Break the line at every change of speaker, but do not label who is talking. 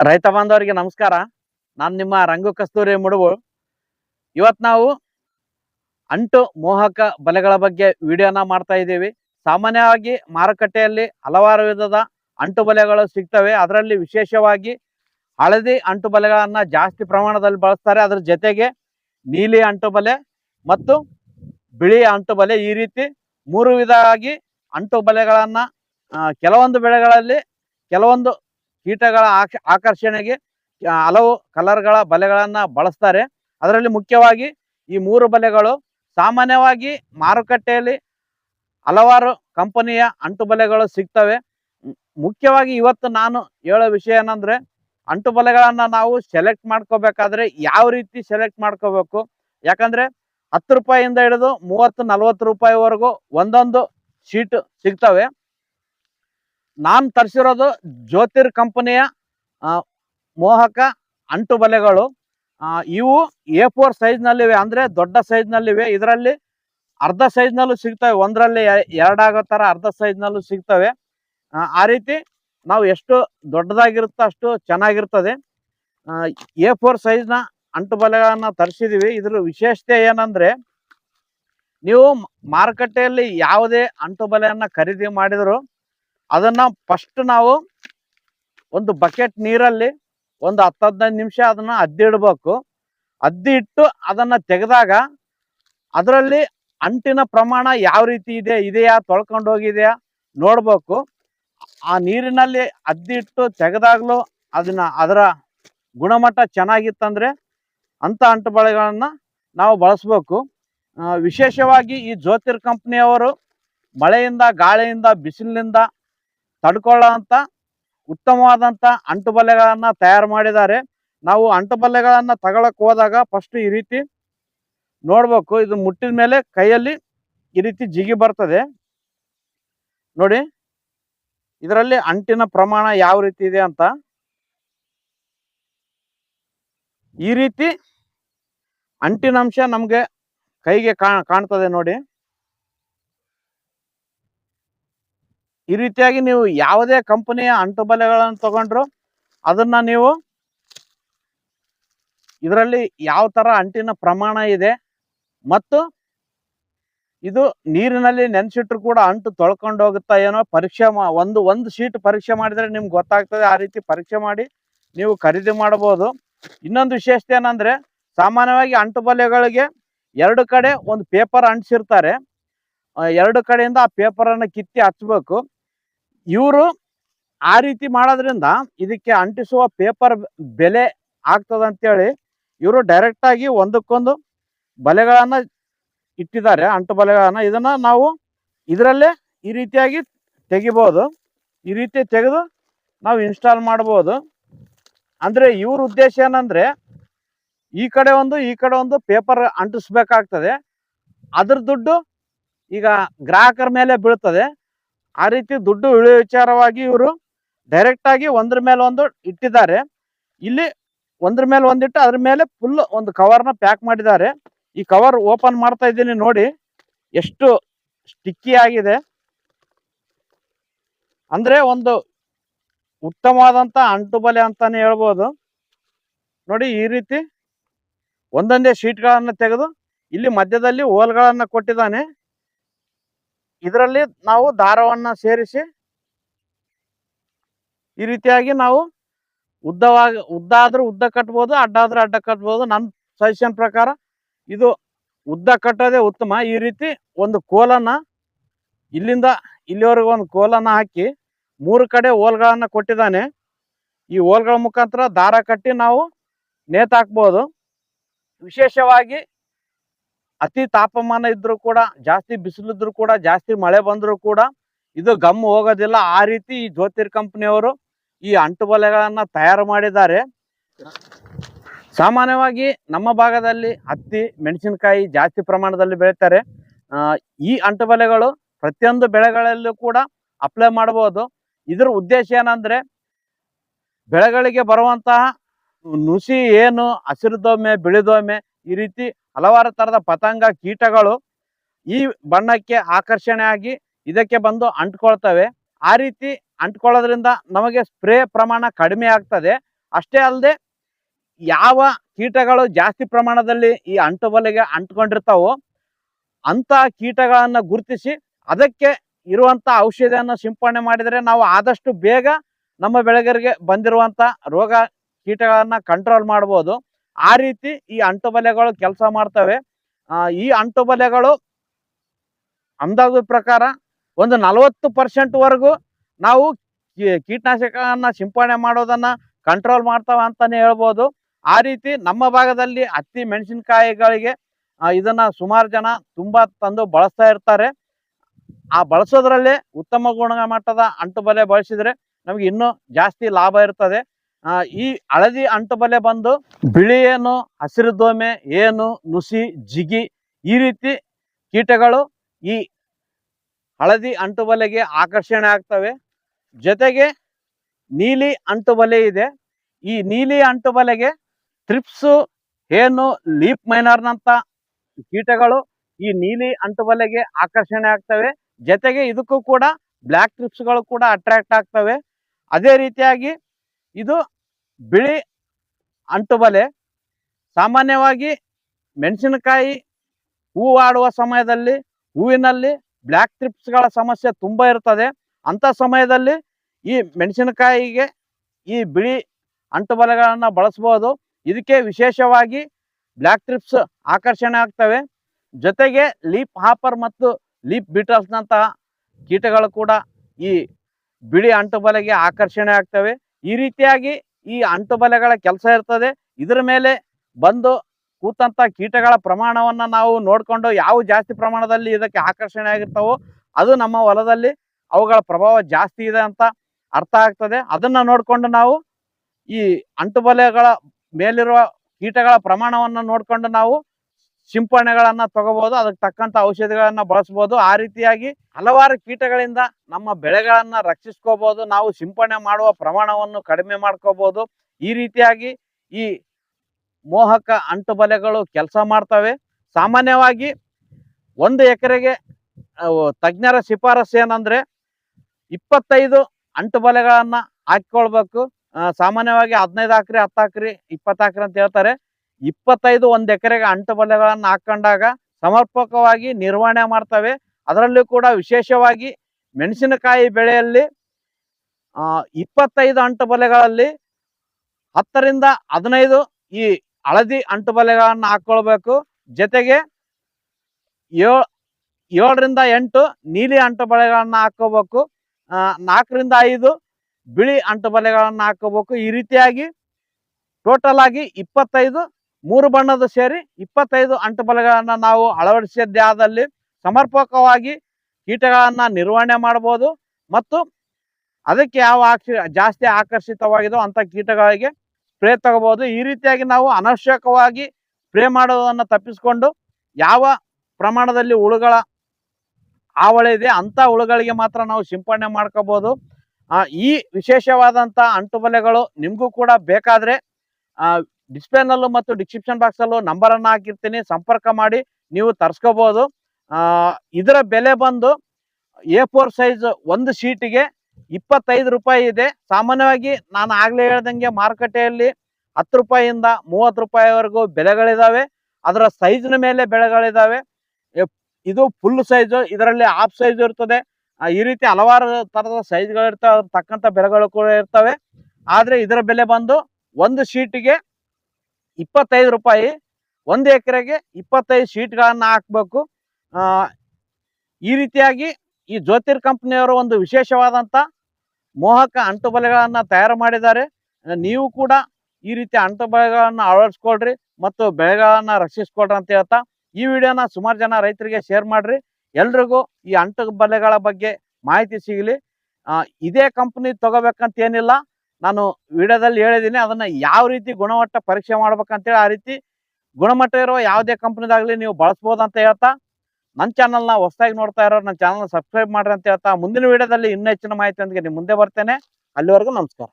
ರೈತ ಬಾಂಧವರಿಗೆ ನಮಸ್ಕಾರ. ನಾನು ನಿಮ್ಮ ರಂಗು ಕಸ್ತೂರಿ ಮುಡುವು ಇವತ್ತು ನಾವು ಅಂಟು ಮೋಹಕ ಬಲೆಗಳ ಬಗ್ಗೆ ವಿಡಿಯೋನ ಮಾಡ್ತಾ ಇದ್ದೀವಿ. ಸಾಮಾನ್ಯವಾಗಿ ಮಾರುಕಟ್ಟೆಯಲ್ಲಿ ಹಲವಾರು ವಿಧದ ಅಂಟು ಬಲೆಗಳು ಸಿಗ್ತವೆ. ಅದರಲ್ಲಿ ವಿಶೇಷವಾಗಿ ಹಳದಿ ಅಂಟು ಬಲೆಗಳನ್ನ ಜಾಸ್ತಿ ಪ್ರಮಾಣದಲ್ಲಿ ಬಳಸ್ತಾರೆ. ಅದ್ರ ಜೊತೆಗೆ ನೀಲಿ ಅಂಟು ಬಲೆ ಮತ್ತು ಬಿಳಿ ಅಂಟು ಬಲೆ ಈ ರೀತಿ ಮೂರು ವಿಧವಾಗಿ ಅಂಟು ಬಲೆಗಳನ್ನ ಕೆಲವೊಂದು ಬೆಳೆಗಳಲ್ಲಿ ಕೆಲವೊಂದು ಕೀಟಗಳ ಆಕ- ಆಕರ್ಷಣೆಗೆ ಹಲವು ಕಲರ್ಗಳ ಬಲೆಗಳನ್ನು ಬಳಸ್ತಾರೆ. ಅದರಲ್ಲಿ ಮುಖ್ಯವಾಗಿ ಈ ಮೂರು ಬಲೆಗಳು ಸಾಮಾನ್ಯವಾಗಿ ಮಾರುಕಟ್ಟೆಯಲ್ಲಿ ಹಲವಾರು ಕಂಪನಿಯ ಅಂಟು ಬಲೆಗಳು ಸಿಗ್ತವೆ. ಮುಖ್ಯವಾಗಿ ಇವತ್ತು ನಾನು ಹೇಳೋ ವಿಷಯ ಏನಂದ್ರೆ ಅಂಟು ಬಲೆಗಳನ್ನು ನಾವು ಸೆಲೆಕ್ಟ್ ಮಾಡ್ಕೋಬೇಕಾದ್ರೆ ಯಾವ ರೀತಿ ಸೆಲೆಕ್ಟ್ ಮಾಡ್ಕೋಬೇಕು? ಯಾಕಂದ್ರೆ ಹತ್ತು ರೂಪಾಯಿಯಿಂದ ಹಿಡಿದು ಮೂವತ್ತು, ನಲ್ವತ್ತು ರೂಪಾಯಿವರೆಗೂ ಒಂದೊಂದು ಶೀಟ್ ಸಿಗ್ತವೆ. ನಾನು ತರಿಸಿರೋದು ಜ್ಯೋತಿರ್ ಕಂಪನಿಯ ಮೋಹಕ ಅಂಟು ಬಲೆಗಳು ಆ, ಇವು ಎ ಫೋರ್ ಸೈಜ್ನಲ್ಲಿವೆ ಅಂದ್ರೆ ದೊಡ್ಡ ಸೈಜ್ನಲ್ಲಿವೆ. ಇದರಲ್ಲಿ ಅರ್ಧ ಸೈಜ್ನಲ್ಲೂ ಸಿಗ್ತವೆ ಒಂದರಲ್ಲಿ ಎರಡಾಗೋ ಥರ ಅರ್ಧ ಸೈಜ್ನಲ್ಲೂ ಸಿಗ್ತವೆ. ಆ, ರೀತಿ ನಾವು ಎಷ್ಟು ದೊಡ್ಡದಾಗಿರುತ್ತೋ ಅಷ್ಟು ಚೆನ್ನಾಗಿರ್ತದೆ. ಎ ಫೋರ್ ಸೈಜ್ನ ಅಂಟು ಬಲೆಗಳನ್ನ ತರಿಸಿದೀವಿ. ಇದ್ರ ವಿಶೇಷತೆ ಏನಂದ್ರೆ ನೀವು ಮಾರುಕಟ್ಟೆಯಲ್ಲಿ ಯಾವುದೇ ಅಂಟು ಬಲೆಯನ್ನ ಖರೀದಿ ಮಾಡಿದ್ರು ಅದನ್ನ ಫಸ್ಟ್ ನಾವು ಒಂದು ಬಕೆಟ್ ನೀರಲ್ಲಿ ಒಂದು ಹತ್ತು ಹದಿನೈದು ನಿಮಿಷ ಅದನ್ನ ಅದ್ದಿಡ್ಬೇಕು ಅದ್ದಿ ಇಟ್ಟು ಅದನ್ನ ತೆಗೆದಾಗ ಅದರಲ್ಲಿ ಅಂಟಿನ ಪ್ರಮಾಣ ಯಾವ ರೀತಿ ಇದೆ, ಇದೆಯಾ, ತೊಳ್ಕೊಂಡು ಹೋಗಿದೆಯಾ ನೋಡ್ಬೇಕು. ಆ ನೀರಿನಲ್ಲಿ ಅದ್ದಿಟ್ಟು ತೆಗೆದಾಗ್ಲೂ ಅದನ್ನ ಅದರ ಗುಣಮಟ್ಟ ಚೆನ್ನಾಗಿತ್ತಂದ್ರೆ ಅಂತ ಅಂಟು ಬಳೆಗಳನ್ನ ನಾವು ಬಳಸ್ಬೇಕು. ವಿಶೇಷವಾಗಿ ಈ ಜ್ಯೋತಿರ್ ಕಂಪ್ನಿಯವರು ಮಳೆಯಿಂದ, ಗಾಳಿಯಿಂದ, ಬಿಸಿಲಿನಿಂದ ತಡ್ಕೊಳ್ಳೋಂಥ ಉತ್ತಮವಾದಂಥ ಅಂಟು ಬಲೆಗಳನ್ನ ತಯಾರು ಮಾಡಿದ್ದಾರೆ. ನಾವು ಅಂಟು ಬಲೆಗಳನ್ನ ತಗೊಳಕ್ ಹೋದಾಗ ಫಸ್ಟ್ ಈ ರೀತಿ ನೋಡ್ಬೇಕು. ಇದು ಮುಟ್ಟಿದ ಮೇಲೆ ಕೈಯಲ್ಲಿ ಈ ರೀತಿ ಜಿಗಿ ಬರ್ತದೆ. ನೋಡಿ, ಇದರಲ್ಲಿ ಅಂಟಿನ ಪ್ರಮಾಣ ಯಾವ ರೀತಿ ಇದೆ ಅಂತ. ಈ ರೀತಿ ಅಂಟಿನ ಅಂಶ ನಮಗೆ ಕೈಗೆ ಕಾಣ್ತದೆ ನೋಡಿ. ಈ ರೀತಿಯಾಗಿ ನೀವು ಯಾವುದೇ ಕಂಪನಿಯ ಅಂಟು ಬಲೆಗಳನ್ನು ತಗೊಂಡ್ರು ಅದನ್ನ ನೀವು ಇದರಲ್ಲಿ ಯಾವ ತರ ಅಂಟಿನ ಪ್ರಮಾಣ ಇದೆ ಮತ್ತು ಇದು ನೀರಿನಲ್ಲಿ ನೆನೆಸಿಟ್ರು ಕೂಡ ಅಂಟು ತೊಳ್ಕೊಂಡು ಹೋಗುತ್ತಾ ಏನೋ ಪರೀಕ್ಷೆ ಒಂದು ಒಂದು ಶೀಟ್ ಪರೀಕ್ಷೆ ಮಾಡಿದ್ರೆ ನಿಮ್ಗೆ ಗೊತ್ತಾಗ್ತದೆ, ಆ ರೀತಿ ಪರೀಕ್ಷೆ ಮಾಡಿ ನೀವು ಖರೀದಿ ಮಾಡಬಹುದು. ಇನ್ನೊಂದು ವಿಶೇಷತೆ ಏನಂದ್ರೆ ಸಾಮಾನ್ಯವಾಗಿ ಅಂಟು ಬಲೆಗಳಿಗೆ ಎರಡು ಕಡೆ ಒಂದು ಪೇಪರ್ ಅಂಟಿಸಿರ್ತಾರೆ. ಎರಡು ಕಡೆಯಿಂದ ಆ ಪೇಪರನ್ನು ಕಿತ್ತಿ ಹಚ್ಬೇಕು ಇವರು ಆ ರೀತಿ ಮಾಡೋದ್ರಿಂದ ಇದಕ್ಕೆ ಅಂಟಿಸುವ ಪೇಪರ್ ಬೆಲೆ ಆಗ್ತದ ಅಂತೇಳಿ ಇವರು ಡೈರೆಕ್ಟ್ ಆಗಿ ಒಂದಕ್ಕೊಂದು ಬಲೆಗಳನ್ನು ಇಟ್ಟಿದ್ದಾರೆ, ಅಂಟು ಬಲೆಗಳನ್ನು. ಇದನ್ನ ನಾವು ಇದರಲ್ಲೇ ಈ ರೀತಿಯಾಗಿ ತೆಗಿಬೋದು. ಈ ರೀತಿ ತೆಗೆದು ನಾವು ಇನ್ಸ್ಟಾಲ್ ಮಾಡ್ಬೋದು. ಅಂದ್ರೆ ಇವ್ರ ಉದ್ದೇಶ ಏನಂದ್ರೆ ಈ ಕಡೆ ಒಂದು, ಈ ಕಡೆ ಒಂದು ಪೇಪರ್ ಅಂಟಿಸ್ಬೇಕಾಗ್ತದೆ. ಅದ್ರ ದುಡ್ಡು ಈಗ ಗ್ರಾಹಕರ ಮೇಲೆ ಬೀಳ್ತದೆ. ಆ ರೀತಿ ದುಡ್ಡು ಇಳಿಯೋ ವಿಚಾರವಾಗಿ ಇವರು ಡೈರೆಕ್ಟ್ ಆಗಿ ಒಂದ್ರ ಮೇಲೆ ಒಂದು ಇಟ್ಟಿದ್ದಾರೆ. ಇಲ್ಲಿ ಒಂದ್ರ ಮೇಲೆ ಒಂದಿಟ್ಟು ಅದ್ರ ಮೇಲೆ ಫುಲ್ ಒಂದು ಕವರ್ನ ಪ್ಯಾಕ್ ಮಾಡಿದ್ದಾರೆ. ಈ ಕವರ್ ಓಪನ್ ಮಾಡ್ತಾ ಇದ್ದೀನಿ ನೋಡಿ ಎಷ್ಟು ಸ್ಟಿಕ್ಕಿ ಆಗಿದೆ. ಅಂದ್ರೆ ಒಂದು ಉತ್ತಮವಾದಂತ ಅಂಟು ಬಲೆ ಅಂತಾನೆ ಹೇಳ್ಬೋದು. ನೋಡಿ ಈ ರೀತಿ ಒಂದೊಂದೇ ಶೀಟ್ಗಳನ್ನು ತೆಗೆದು ಇಲ್ಲಿ ಮಧ್ಯದಲ್ಲಿ ಹೋಲ್ಗಳನ್ನು ಕೊಟ್ಟಿದ್ದಾನೆ. ಇದರಲ್ಲಿ ನಾವು ದಾರವನ್ನ ಸೇರಿಸಿ ಈ ರೀತಿಯಾಗಿ ನಾವು ಉದ್ದವಾಗಿ ಉದ್ದ ಆದ್ರೂ ಉದ್ದ ಕಟ್ಬೋದು ಅಡ್ಡ ಆದ್ರೆ ಅಡ್ಡ ಕಟ್ಬೋದು. ನನ್ನ ಸಜೆಷನ್ ಪ್ರಕಾರ ಇದು ಉದ್ದ ಕಟ್ಟೋದೇ ಉತ್ತಮ. ಈ ರೀತಿ ಒಂದು ಕೋಲನ್ನ ಇಲ್ಲಿಂದ ಇಲ್ಲಿವರೆಗೂ ಒಂದು ಕೋಲನ್ನ ಹಾಕಿ ಮೂರು ಕಡೆ ಹೋಲ್ಗಳನ್ನ ಕೊಟ್ಟಿದ್ದಾನೆ. ಈ ಹೋಲ್ಗಳ ಮುಖಾಂತರ ದಾರ ಕಟ್ಟಿ ನಾವು ನೇತಾಕ್ಬೋದು. ವಿಶೇಷವಾಗಿ ಅತಿ ತಾಪಮಾನ ಇದ್ರೂ ಕೂಡ, ಜಾಸ್ತಿ ಬಿಸಿಲಿದ್ರು ಕೂಡ, ಜಾಸ್ತಿ ಮಳೆ ಬಂದರೂ ಕೂಡ ಇದು ಗಮ್ ಹೋಗೋದಿಲ್ಲ. ಆ ರೀತಿ ಈ ಜ್ಯೋತಿರ್ ಕಂಪ್ನಿಯವರು ಈ ಅಂಟು ಬಲೆಗಳನ್ನ ತಯಾರು ಮಾಡಿದ್ದಾರೆ. ಸಾಮಾನ್ಯವಾಗಿ ನಮ್ಮ ಭಾಗದಲ್ಲಿ ಹತ್ತಿ, ಮೆಣಸಿನಕಾಯಿ ಜಾಸ್ತಿ ಪ್ರಮಾಣದಲ್ಲಿ ಬೆಳೀತಾರೆ. ಈ ಅಂಟು ಬಲೆಗಳು ಪ್ರತಿಯೊಂದು ಬೆಳೆಗಳಲ್ಲೂ ಕೂಡ ಅಪ್ಲೈ ಮಾಡಬಹುದು ಇದರ ಉದ್ದೇಶ ಏನಂದ್ರೆ, ಬೆಳೆಗಳಿಗೆ ಬರುವಂತಹ ನುಸಿ ಏನು ಹಸಿರುದೊಮ್ಮೆ ಬಿಳಿದೊಮ್ಮೆ ಈ ರೀತಿ ಹಲವಾರು ತರದ ಪತಂಗ ಕೀಟಗಳು ಈ ಬಣ್ಣಕ್ಕೆ ಆಕರ್ಷಣೆ ಆಗಿ ಇದಕ್ಕೆ ಬಂದು ಅಂಟ್ಕೊಳ್ತವೆ. ಆ ರೀತಿ ಅಂಟ್ಕೊಳ್ಳೋದ್ರಿಂದ ನಮಗೆ ಸ್ಪ್ರೇ ಪ್ರಮಾಣ ಕಡಿಮೆ ಆಗ್ತದೆ. ಅಷ್ಟೇ ಅಲ್ಲದೆ ಯಾವ ಕೀಟಗಳು ಜಾಸ್ತಿ ಪ್ರಮಾಣದಲ್ಲಿ ಈ ಅಂಟು ಬಲೆಗೆ ಅಂಟ್ಕೊಂಡಿರ್ತಾವೋ ಅಂತ ಕೀಟಗಳನ್ನು ಗುರುತಿಸಿ ಅದಕ್ಕೆ ಇರುವಂತ ಔಷಧಿಯನ್ನು ಸಿಂಪಡಣೆ ಮಾಡಿದರೆ ನಾವು ಆದಷ್ಟು ಬೇಗ ನಮ್ಮ ಬೆಳೆಗರಿಗೆ ಬಂದಿರುವಂತ ರೋಗ ಕೀಟಗಳನ್ನು ಕಂಟ್ರೋಲ್ ಮಾಡ್ಬೋದು. ಆ ರೀತಿ ಈ ಅಂಟು ಬಲೆಗಳು ಕೆಲಸ ಮಾಡ್ತವೆ. ಈ ಅಂಟು ಬಲೆಗಳು ಅಂದಾಜು ಪ್ರಕಾರ ಒಂದು ನಲವತ್ತು ಪರ್ಸೆಂಟ್ ವರೆಗೂ ನಾವು ಕೀಟನಾಶಕವನ್ನು ಸಿಂಪಡಣೆ ಮಾಡೋದನ್ನ ಕಂಟ್ರೋಲ್ ಮಾಡ್ತಾವ ಅಂತಾನೆ ಹೇಳ್ಬೋದು. ಆ ರೀತಿ ನಮ್ಮ ಭಾಗದಲ್ಲಿ ಹತ್ತಿ ಮೆಣಸಿನಕಾಯಿಗಳಿಗೆ ಇದನ್ನ ಸುಮಾರು ಜನ ತುಂಬಾ ತಂದು ಬಳಸ್ತಾ ಇರ್ತಾರೆ. ಆ ಬಳಸೋದ್ರಲ್ಲೇ ಉತ್ತಮ ಗುಣಮಟ್ಟದ ಅಂಟುಬಲೆ ಬಳಸಿದ್ರೆ ನಮಗೆ ಇನ್ನೂ ಜಾಸ್ತಿ ಲಾಭ ಇರ್ತದೆ. ಈ ಹಳದಿ ಅಂಟುಬಲೆ ಬಂದು ಬಿಳಿ ಏನು, ಹಸಿರು ದೋಮೆ ಏನು, ನುಸಿ, ಜಿಗಿ ಈ ರೀತಿ ಕೀಟಗಳು ಈ ಹಳದಿ ಅಂಟುಬಲೆಗೆ ಆಕರ್ಷಣೆ ಆಗ್ತವೆ. ಜೊತೆಗೆ ನೀಲಿ ಅಂಟುಬಲೆ ಇದೆ. ಈ ನೀಲಿ ಅಂಟುಬಲೆಗೆ ಟ್ರಿಪ್ಸು ಏನು ಲೀಪ್ ಮೈನರ್ನಂತ ಕೀಟಗಳು ಈ ನೀಲಿ ಅಂಟುಬಲೆಗೆ ಆಕರ್ಷಣೆ ಆಗ್ತವೆ. ಜೊತೆಗೆ ಇದಕ್ಕೂ ಕೂಡ ಬ್ಲ್ಯಾಕ್ ಟ್ರಿಪ್ಸ್ಗಳು ಕೂಡ ಅಟ್ರಾಕ್ಟ್ ಆಗ್ತವೆ. ಅದೇ ರೀತಿಯಾಗಿ ಇದು ಬಿಳಿ ಅಂಟುಬಲೆ. ಸಾಮಾನ್ಯವಾಗಿ ಮೆಣಸಿನಕಾಯಿ ಹೂವಾಡುವ ಸಮಯದಲ್ಲಿ, ಹೂವಿನಲ್ಲಿ ಬ್ಲ್ಯಾಕ್ ಟ್ರಿಪ್ಸ್ಗಳ ಸಮಸ್ಯೆ ತುಂಬ ಇರ್ತದೆ. ಅಂಥ ಸಮಯದಲ್ಲಿ ಈ ಮೆಣಸಿನಕಾಯಿಗೆ ಈ ಬಿಳಿ ಅಂಟುಬಲೆಗಳನ್ನು ಬಳಸ್ಬೋದು. ಇದಕ್ಕೆ ವಿಶೇಷವಾಗಿ ಬ್ಲ್ಯಾಕ್ ಟ್ರಿಪ್ಸ್ ಆಕರ್ಷಣೆ ಆಗ್ತವೆ. ಜೊತೆಗೆ ಲೀಪ್ ಹಾಪರ್ ಮತ್ತು ಲೀಪ್ ಬೀಟಲ್ಸ್ನಂತಹ ಕೀಟಗಳು ಕೂಡ ಈ ಬಿಳಿ ಅಂಟುಬಲೆಗೆ ಆಕರ್ಷಣೆ ಆಗ್ತವೆ. ಈ ರೀತಿಯಾಗಿ ಈ ಅಂಟುಬಲೆಗಳ ಕೆಲಸ ಇರ್ತದೆ. ಇದರ ಮೇಲೆ ಬಂದು ಕೂತಂತ ಕೀಟಗಳ ಪ್ರಮಾಣವನ್ನ ನಾವು ನೋಡ್ಕೊಂಡು ಯಾವ ಜಾಸ್ತಿ ಪ್ರಮಾಣದಲ್ಲಿ ಇದಕ್ಕೆ ಆಕರ್ಷಣೆ ಆಗಿರ್ತಾವೋ ಅದು ನಮ್ಮ ಹೊಲದಲ್ಲಿ ಅವುಗಳ ಪ್ರಭಾವ ಜಾಸ್ತಿ ಇದೆ ಅಂತ ಅರ್ಥ ಆಗ್ತದೆ. ಅದನ್ನ ನೋಡ್ಕೊಂಡು ನಾವು ಈ ಅಂಟುಬಲೆಗಳ ಮೇಲಿರುವ ಕೀಟಗಳ ಪ್ರಮಾಣವನ್ನ ನೋಡ್ಕೊಂಡು ನಾವು ಸಿಂಪರಣೆಗಳನ್ನ ತಗೋಬಹುದು ಅದಕ್ಕೆ ತಕ್ಕಂತ ಔಷಧಿಗಳನ್ನ ಬಳಸಬಹುದು ಆ ರೀತಿಯಾಗಿ ಹಲವಾರು ಕೀಟಗಳಿಂದ ನಮ್ಮ ಬೆಳೆಗಳನ್ನ ರಕ್ಷಿಸ್ಕೋಬಹುದು ನಾವು ಸಿಂಪರಣೆ ಮಾಡುವ ಪ್ರಮಾಣವನ್ನು ಕಡಿಮೆ ಮಾಡ್ಕೋಬಹುದು ಈ ರೀತಿಯಾಗಿ ಈ ಮೋಹಕ ಅಂಟು ಬಲೆಗಳು ಕೆಲಸ ಮಾಡ್ತವೆ. ಸಾಮಾನ್ಯವಾಗಿ ಒಂದು ಎಕರೆಗೆ ತಜ್ಞರ ಶಿಫಾರಸು ಏನಂದ್ರೆ ಇಪ್ಪತ್ತೈದು ಅಂಟು ಬಲೆಗಳನ್ನ ಹಾಕಿಕೊಳ್ಬೇಕು ಸಾಮಾನ್ಯವಾಗಿ ಹದಿನೈದು ಹಾಕ್ರಿ ಹತ್ತು ಹಾಕ್ರಿ ಇಪ್ಪತ್ತು ಹಾಕ್ರಿ ಅಂತ ಹೇಳ್ತಾರೆ. ಇಪ್ಪತ್ತೈದು ಒಂದು ಎಕರೆಗೆ ಅಂಟುಬಲೆಗಳನ್ನ ಹಾಕೊಂಡಾಗ ಸಮರ್ಪಕವಾಗಿ ನಿರ್ವಹಣೆ ಮಾಡ್ತವೆ. ಅದರಲ್ಲೂ ಕೂಡ ವಿಶೇಷವಾಗಿ ಮೆಣಸಿನಕಾಯಿ ಬೆಳೆಯಲ್ಲಿ ಇಪ್ಪತ್ತೈದು ಅಂಟುಬಲೆಗಳಲ್ಲಿ ಹತ್ತರಿಂದ ಹದಿನೈದು ಈ ಹಳದಿ ಅಂಟುಬಲೆಗಳನ್ನ ಹಾಕೊಳ್ಬೇಕು. ಜೊತೆಗೆ ಏಳ್ ಏಳರಿಂದ ಎಂಟು ನೀಲಿ ಅಂಟುಬಲೆಗಳನ್ನು ಹಾಕೋಬೇಕು. ನಾಲ್ಕರಿಂದ ಐದು ಬಿಳಿ ಅಂಟುಬಲೆಗಳನ್ನ ಹಾಕೋಬೇಕು. ಈ ರೀತಿಯಾಗಿ ಟೋಟಲ್ ಆಗಿ ಇಪ್ಪತ್ತೈದು ಮೂರು ಬಣ್ಣದ ಸೇರಿ ಇಪ್ಪತ್ತೈದು ಅಂಟು ಬಲಗಳನ್ನ ನಾವು ಅಳವಡಿಸಿದ್ದಾದಲ್ಲಿ ಸಮರ್ಪಕವಾಗಿ ಕೀಟಗಳನ್ನ ನಿರ್ವಹಣೆ ಮಾಡ್ಬೋದು ಮತ್ತು ಅದಕ್ಕೆ ಯಾವ ಆಕ್ಷ ಜಾಸ್ತಿ ಆಕರ್ಷಿತವಾಗಿದೋ ಅಂತ ಕೀಟಗಳಿಗೆ ಸ್ಪ್ರೇ ತಗೋಬಹುದು. ಈ ರೀತಿಯಾಗಿ ನಾವು ಅನವಶ್ಯಕವಾಗಿ ಸ್ಪ್ರೇ ಮಾಡೋದನ್ನ ತಪ್ಪಿಸಿಕೊಂಡು ಯಾವ ಪ್ರಮಾಣದಲ್ಲಿ ಹುಳುಗಳ ಆವಳಿ ಇದೆ ಅಂತ ಹುಳುಗಳಿಗೆ ಮಾತ್ರ ನಾವು ಸಿಂಪಡಣೆ ಮಾಡ್ಕೋಬೋದು ಈ ವಿಶೇಷವಾದಂತ ಅಂಟುಬಲೆಗಳು ನಿಮಗೂ ಕೂಡ ಬೇಕಾದ್ರೆ ಡಿಸ್ಪ್ಲೇನಲ್ಲೂ ಮತ್ತು ಡಿಸ್ಕ್ರಿಪ್ಷನ್ ಬಾಕ್ಸಲ್ಲೂ ನಂಬರನ್ನು ಹಾಕಿರ್ತೀನಿ. ಸಂಪರ್ಕ ಮಾಡಿ, ನೀವು ತರಿಸ್ಕೋಬೋದು. ಇದರ ಬೆಲೆ ಬಂದು ಎ ಫೋರ್ ಸೈಜ್ ಒಂದು ಶೀಟಿಗೆ ಇಪ್ಪತ್ತೈದು ರೂಪಾಯಿ ಇದೆ. ಸಾಮಾನ್ಯವಾಗಿ ನಾನು ಆಗಲೇ ಹೇಳ್ದಂಗೆ ಮಾರುಕಟ್ಟೆಯಲ್ಲಿ ಹತ್ತು ರೂಪಾಯಿಯಿಂದ ಮೂವತ್ತು ರೂಪಾಯಿವರೆಗೂ ಬೆಲೆಗಳಿದ್ದಾವೆ ಅದರ ಸೈಜ್ನ ಮೇಲೆ ಬೆಳೆಗಳಿದಾವೆ ಎ- ಇದು ಫುಲ್ ಸೈಜು ಇದರಲ್ಲಿ ಹಾಫ್ ಸೈಜ್ ಇರ್ತದೆ. ಈ ರೀತಿ ಹಲವಾರು ತರದ ಸೈಜ್ಗಳಿರ್ತವೆ ಅದ್ರ ತಕ್ಕಂಥ ಬೆಲೆಗಳು ಕೂಡ ಇರ್ತವೆ. ಆದರೆ ಇದರ ಬೆಲೆ ಬಂದು ಒಂದು ಶೀಟಿಗೆ ಇಪ್ಪತ್ತೈದು ರೂಪಾಯಿ ಒಂದು ಎಕರೆಗೆ ಇಪ್ಪತ್ತೈದು ಶೀಟ್ಗಳನ್ನ ಹಾಕಬೇಕು. ಈ ರೀತಿಯಾಗಿ ಈ ಜ್ಯೋತಿರ್ ಕಂಪ್ನಿಯವರು ಒಂದು ವಿಶೇಷವಾದಂತ ಮೋಹಕ ಅಂಟುಬಲೆಗಳನ್ನು ತಯಾರು ಮಾಡಿದ್ದಾರೆ. ನೀವು ಕೂಡ ಈ ರೀತಿ ಅಂಟುಬಲೆಗಳನ್ನು ಅಳವಡಿಸ್ಕೊಳ್ರಿ ಮತ್ತು ಬೆಳೆಗಳನ್ನು ರಕ್ಷಿಸ್ಕೊಳ್ರಿ ಅಂತ ಹೇಳ್ತಾ ಈ ವಿಡಿಯೋನ ಸುಮಾರು ಜನ ರೈತರಿಗೆ ಶೇರ್ ಮಾಡ್ರಿ. ಎಲ್ರಿಗೂ ಈ ಅಂಟುಬಲೆಗಳ ಬಗ್ಗೆ ಮಾಹಿತಿ ಸಿಗಲಿ. ಇದೇ ಕಂಪ್ನಿ ತಗೋಬೇಕಂತ ಏನಿಲ್ಲ. ನಾನು ವಿಡಿಯೋದಲ್ಲಿ ಹೇಳಿದ್ದೀನಿ, ಅದನ್ನ ಯಾವ ರೀತಿ ಗುಣಮಟ್ಟ ಪರೀಕ್ಷೆ ಮಾಡ್ಬೇಕಂತೇಳಿ ಆ ರೀತಿ ಗುಣಮಟ್ಟ ಇರುವ ಯಾವುದೇ ಕಂಪ್ನಿದಾಗಲಿ ನೀವು ಬಳಸ್ಬೋದು ಅಂತ ಹೇಳ್ತಾ ನನ್ನ ಚಾನಲ್ನ ಹೊಸದಾಗಿ ನೋಡ್ತಾ ಇರೋ ನನ್ನ ಚಾನಲ್ನ ಸಬ್ಸ್ಕ್ರೈಬ್ ಮಾಡ್ರಿ ಅಂತ ಹೇಳ್ತಾ, ಮುಂದಿನ ವಿಡಿಯೋದಲ್ಲಿ ಇನ್ನೂ ಹೆಚ್ಚಿನ ಮಾಹಿತಿಯೊಂದಿಗೆ ನಿಮ್ಮ ಮುಂದೆ ಬರ್ತೇನೆ. ಅಲ್ಲಿವರೆಗೂ ನಮಸ್ಕಾರ.